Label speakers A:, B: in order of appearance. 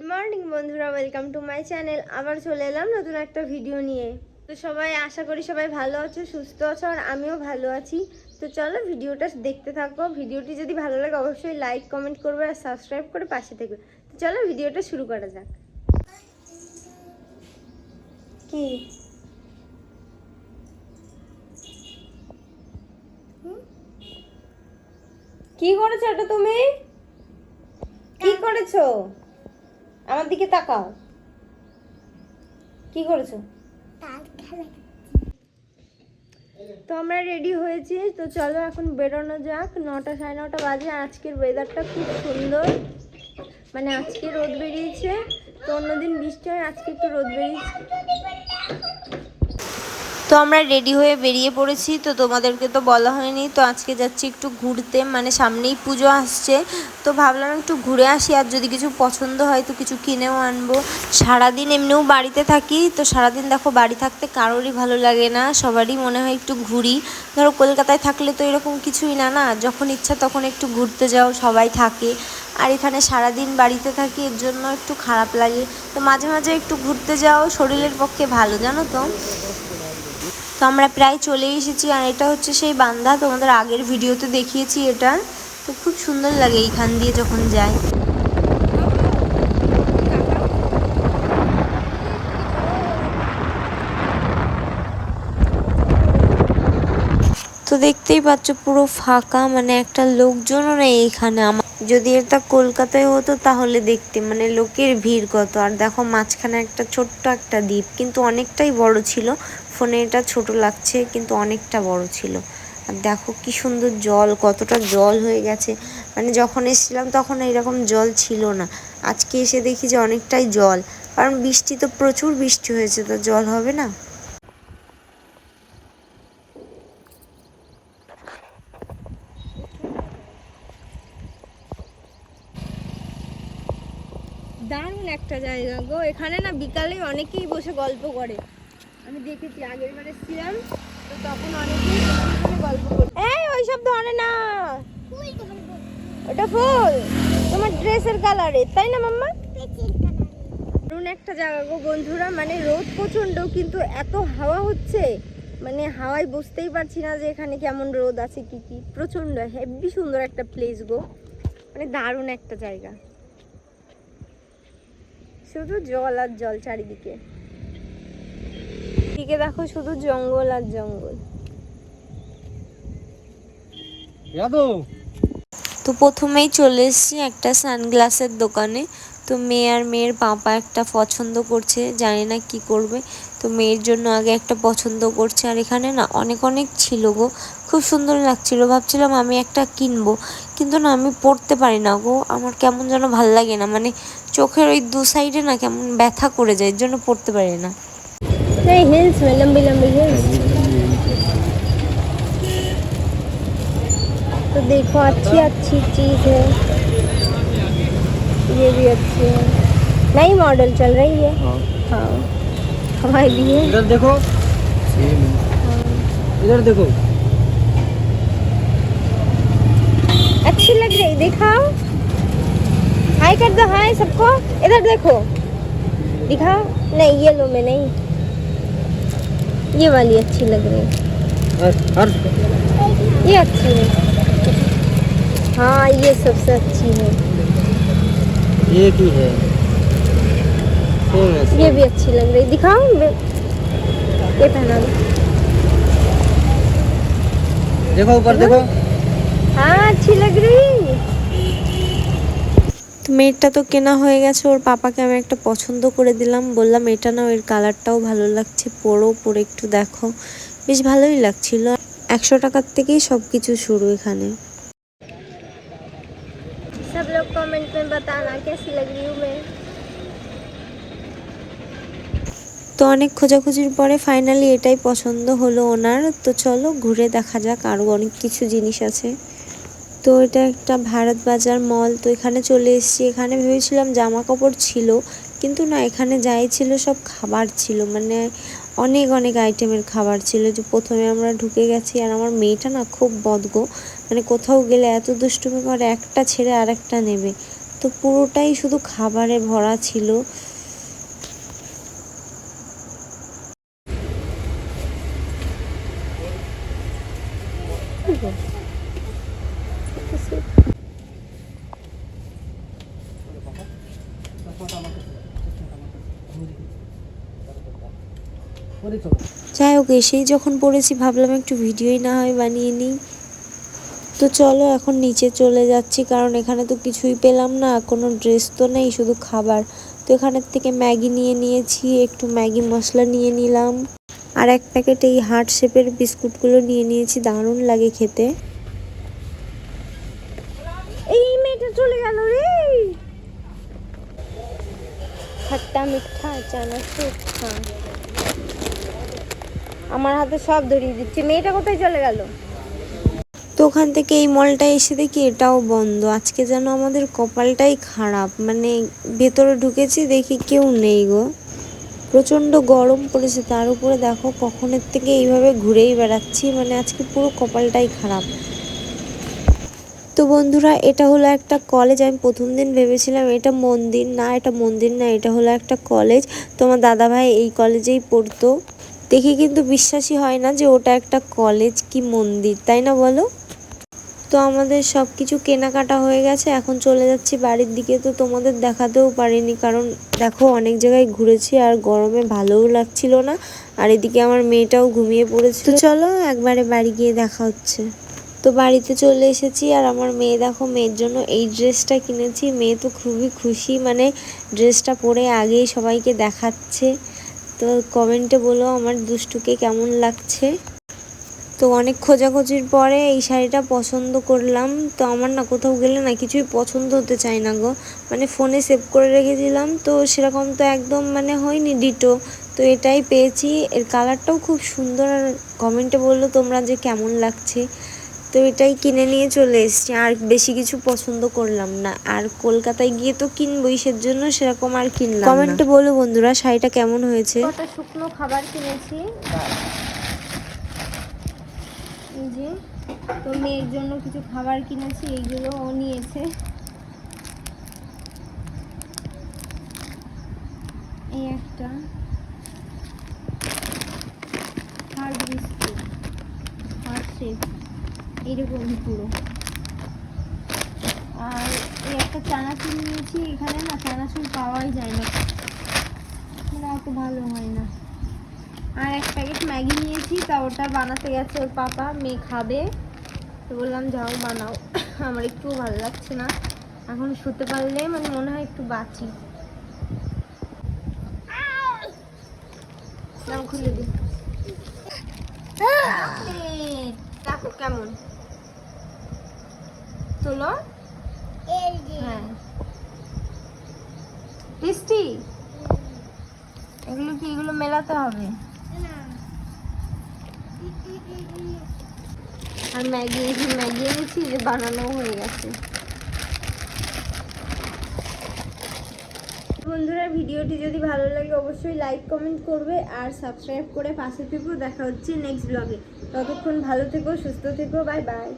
A: Good morning বন্ধুরা welcome to my channel আবার চলে এলাম নতুন একটা ভিডিও নিয়ে। তো সবাই, আশা করি সবাই ভালো আছো, সুস্থ আছো, আর আমিও ভালো আছি। তো চলো ভিডিওটা দেখতে থাকো। ভিডিওটি যদি ভালো লাগে, অবশ্যই লাইক কমেন্ট করবে আর সাবস্ক্রাইব করে পাশে থাকবে তো চলো ভিডিওটা শুরু করা যাক। কি? কি করেছ এটা তুমি? কি করেছ? আমার দিকে তাকাও। কি করেছ? তো আমরা রেডি হয়েছি তো চলো এখন বেরোনো যাক। নটা সাড়ে নটা বাজে আজকের ওয়েদারটা খুব সুন্দর। মানে আজকে রোদ বেরিয়েছে তো অন্যদিন বৃষ্টি হয় আজকে একটু রোদ বেরিয়েছে।
B: তো আমরা রেডি হয়ে বেরিয়ে পড়েছি, তো তোমাদেরকে তো বলা হয়নি। তো আজকে যাচ্ছি একটু ঘুরতে মানে সামনেই পুজো আসছে। তো ভাবলাম একটু ঘুরে আসি, আর যদি কিছু পছন্দ হয় তো কিছু কিনেও আনব। সারাদিন এমনিও বাড়িতে থাকি, তো সারাদিন দেখো বাড়ি থাকতে কারোরই ভালো লাগে না, সবারই মনে হয় একটু ঘুরি। ধরো কলকাতায় থাকলে তো এরকম কিছুই না না? যখন ইচ্ছা তখন একটু ঘুরতে যাও, সবাই থাকে। আর এখানে সারাদিন বাড়িতে থাকি, এর জন্য একটু খারাপ লাগে। তো মাঝে মাঝে একটু ঘুরতে যাও, শরীরের পক্ষে ভালো, জানো তো? তো আমরা প্রায় চলে এসেছি আর এটা হচ্ছে সেই বান্ধা। তোমাদের আগের ভিডিওতে দেখিয়েছি এটা। তো খুব সুন্দর লাগে এইখান দিয়ে যখন যাই। তো দেখতেই পাচ্ছ পুরো ফাঁকা মানে একটা লোকজনও নেই এখানে। আমার যদি এটা কলকাতায় হতো তাহলে দেখতে মানে লোকের ভিড় কত। আর দেখো মাঝখানে একটা ছোট্ট একটা দ্বীপ, কিন্তু অনেকটাই বড় ছিল। ফোনে এটা ছোট লাগছে, কিন্তু অনেকটা বড় ছিল। আর দেখো কি সুন্দর জল, কতটা জল হয়ে গেছে। মানে যখন এসেছিলাম তখন এরকম জল ছিল না। আজকে এসে দেখি যে অনেকটাই জল। কারণ বৃষ্টি তো, প্রচুর বৃষ্টি হয়েছে, তো জল হবে না?
A: দারুণ একটা জায়গা গো। এখানে না বিকালে অনেকেই বসে গল্প করে। আমি দেখেছি, আগের বার এসেছিলাম তো তখন অনেকেই গল্প করে এই ওইসব ধরে না। ওটা ফুল। তোমার ড্রেসের কালারে, তাই না মাম্মা? দারুণ একটা জায়গা গো বন্ধুরা। মানে রোদ প্রচণ্ড কিন্তু এত হাওয়া হচ্ছে। মানে হাওয়ায় বুঝতেই পারছি না যে এখানে কেমন রোদ আছে, কি কি। প্রচণ্ড হেভি সুন্দর একটা প্লেস গো। মানে দারুণ একটা জায়গা। শুধু জল আর জল চারিদিকে। দিকে দেখো শুধু জঙ্গল আর জঙ্গল।
B: তো প্রথমেই চলে এসেছি একটা সানগ্লাসের দোকানে। তো মেয়ে আর মেয়ের পাপা একটা পছন্দ করছে, জানি না কি করবে। তো মেয়ের জন্য আগে একটা পছন্দ করছে। আর এখানে না অনেক অনেক ছিল গো। খুব সুন্দর লাগছিল। ভাবছিলাম আমি একটা কিনবো। কিন্তু না আমি পড়তে পারি না গো। আমার কেমন যেন ভালো লাগে না। মানে চোখের ওই দু সাইডে না কেমন ব্যথা করে যায়। এর জন্য পড়তে পারি না।
A: হিলস, লম্বি লম্বি तो देखो अच्छी अच्छी चीज़ है। ये भी अच्छी है। नई मॉडल चल रही है। हाँ। हवाई भी है
C: इधर देखो। इधर देखो।
A: अच्छी लग रही दिखाओ। हाय कर दो हाय सबको। इधर देखो। दिखाओ। नहीं ये लो में नहीं। ये वाली अच्छी लग रही। है
C: और और
A: ये अच्छी है। हाँ ये सबसे अच्छी है
C: एक ही है सेम है
A: ये
C: सेम।
A: भी अच्छी लग रही दिखाओ मैं- ये पहना दो
C: देखो ऊपर देखो
A: हाँ अच्छी लग रही
B: তো মেয়েরটা তো কেনা হয়ে গেছে ওর পাপাকে আমি একটা পছন্দ করে দিলাম বললাম এটা না এর কালারটাও ভালো লাগছে পরো পরে একটু দেখো বেশ ভালোই লাগছিল একশো টাকার থেকেই সব কিছু শুরু এখানে
A: सब लोग कमेंट में बताना कैसी लग रही हूँ मैं
B: তো অনেক খোঁজাখুঁজির পরে ফাইনালি এটাই পছন্দ হলো ওনার তো চলো ঘুরে দেখা যাক আরও অনেক কিছু জিনিস আছে তো এটা একটা ভারত বাজার মল তো এখানে চলে এসেছি এখানে ভেবেছিলাম জামা কাপড় ছিল কিন্তু না, এখানে যাই ছিল সব খাবার ছিল। মানে অনেক অনেক আইটেমের খাবার ছিল। যে প্রথমে আমরা ঢুকে গেছি আর আমার মেয়েটা না খুব বদগো মানে কোথাও গেলে এত দুষ্টুমি করে, একটা ছেড়ে আর একটা নেবে। তো পুরোটাই শুধু খাবারে ভরা ছিল। যাই হোক এসেই যখন পড়েছি ভাবলাম একটু ভিডিওই না হয় বানিয়ে নিই। তো চলো এখন নিচে চলে যাচ্ছি কারণ এখানে তো কিছুই পেলাম না কোনো ড্রেস তো নেই শুধু খাবার। তো এখানের থেকে ম্যাগি নিয়ে নিয়েছি একটু ম্যাগি মশলা নিয়ে নিলাম। আর এক প্যাকেট এই হার্ট শেপের বিস্কুটগুলো নিয়ে নিয়েছি দারুণ লাগে খেতে।
A: এই মেয়েটা চলে গেল রে! খাট্টা মিঠা চানাচুর খা আমার হাতে সব ধরিয়ে দিচ্ছে। মেয়েটা কোথায় চলে গেল?
B: তো ওখান থেকে এই মলটা এসে দেখি এটাও বন্ধ। আজকে যেন আমাদের কপালটাই খারাপ। মানে ভেতরে ঢুকেছি, দেখি কেউ নেই গো। প্রচণ্ড গরম পড়েছে, তার উপরে দেখো কখনের থেকে এইভাবে ঘুরেই বেড়াচ্ছি। মানে আজকে পুরো কপালটাই খারাপ। তো বন্ধুরা, এটা হলো একটা কলেজ আমি প্রথম দিন ভেবেছিলাম এটা মন্দির না, এটা মন্দির না, এটা হলো একটা কলেজ তোমার দাদাভাই এই কলেজেই পড়তো। দেখে কিন্তু বিশ্বাসই হয় না যে ওটা একটা কলেজ কি মন্দির, তাই না বলো? তো আমাদের সব কিছু কেনাকাটা হয়ে গেছে, এখন চলে যাচ্ছি বাড়ির দিকে, তো তোমাদের দেখাতেও পারিনি, কারণ দেখো অনেক জায়গায় ঘুরেছি আর গরমে ভালোও লাগছিল না, আর এদিকে আমার মেয়েটাও ঘুমিয়ে পড়েছে তো চলো একবারে বাড়ি গিয়ে দেখা হচ্ছে। তো বাড়িতে চলে এসেছি আর আমার মেয়ে দেখো মেয়ের জন্য এই ড্রেসটা কিনেছি, মেয়ে তো খুবই খুশি মানে ড্রেসটা পরে আগেই সবাইকে দেখাচ্ছে। তো কমেন্টে বলো আমার দুষ্টুকে কেমন লাগছে। তো অনেক খোঁজাখুঁজির পরে এই শাড়িটা পছন্দ করলাম। তো আমার না কোথাও গেলে না কিছুই পছন্দ হতে চায় না গো। মানে ফোনে সেভ করে রেখেছিলাম, তো সেরকম তো একদম মানে হয়নি ডিটো তো এটাই পেয়েছি। এর কালারটাও খুব সুন্দর। আর কমেন্টে বলল তোমরা যে কেমন লাগছে। তো এটাই কিনে নিয়ে চলে এসেছি। আর বেশি কিছু পছন্দ করলাম না। আর কলকাতায় গিয়ে তো কিনবই সেজন্য সেরকম আর কিনলাম কমেন্টে বলো বন্ধুরা শাড়িটা কেমন হয়েছে?
A: কটা শুকনো খাবার কিনেছি। এই যে তো মেয়ের জন্য কিছু খাবার কিনেছি এইগুলো ও নিয়েছে। এই একটা। হার্ড বিস্কুট হার্ড শেপ এইরকম পুরো। আর এই একটা চানাচুর নিয়েছি, এখানে না চানাচুর পাওয়াই যায় না। মানে ভালো হয় না। আর এক প্যাকেট ম্যাগি নিয়েছি, তা ওটা বানাতে গেছে ওর পাপা, মেয়ে খাবে। তো বললাম, যাও বানাও। আমার একটু ভালো লাগছে না। এখন শুতে পারলে মানে মনে হয় একটু বাঁচি। খুলে দিই দেখো কেমন তোলো হ্যাঁ। এগুলো কি এগুলো মেলাতে হবে? আর ম্যাগি ম্যাগি এনেছি যে বানানো হয়ে গেছে। বন্ধুরা ভিডিওটি যদি ভালো লাগে অবশ্যই লাইক কমেন্ট করবে আর সাবস্ক্রাইব করে পাশে থেকেও দেখা হচ্ছে নেক্সট ব্লগে ততক্ষণ ভালো থেকো সুস্থ থেকো বাই বাই